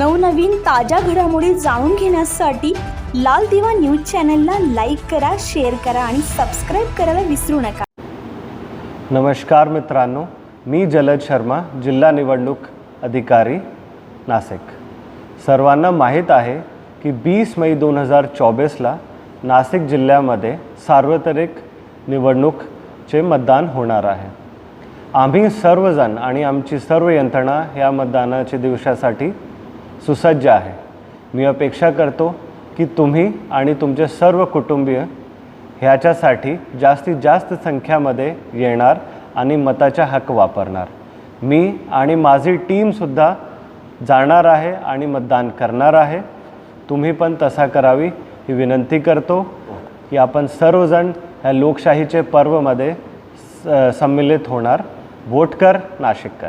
नवनवीन ताज्या घडामोडी जाणून घेण्यासाठी लाल दिवा न्यूज चॅनलला लाईक करा शेअर करा आणि सबस्क्राईब करायला विसरू नका. नमस्कार मित्रांनो मी जलद शर्मा जिल्हा निवडणूक अधिकारी नाशिक. सर्वांना माहीत आहे की बीस मई दोन हजार चोवीसला नाशिक जिल्ह्यामध्ये सार्वत्रिक निवडणूकचे मतदान होणार आहे. आम्ही सर्वजण आणि आमची सर्व यंत्रणा या मतदानाच्या दिवसासाठी सुसज्ज आहे. मी अपेक्षा करतो की तुम्ही आणि तुमचे सर्व कुटुंबीय ह्याच्यासाठी जास्तीत जास्त संख्यामध्ये येणार आणि मताचा हक्क वापरणार. मी आणि माझी टीमसुद्धा जाणार आहे आणि मतदान करणार आहे. तुम्ही पण तसा करावी ही विनंती करतो की आपण सर्वजण ह्या लोकशाहीचे पर्वमध्ये स- सम्मिलित होणार. वोट कर नाशिक कर.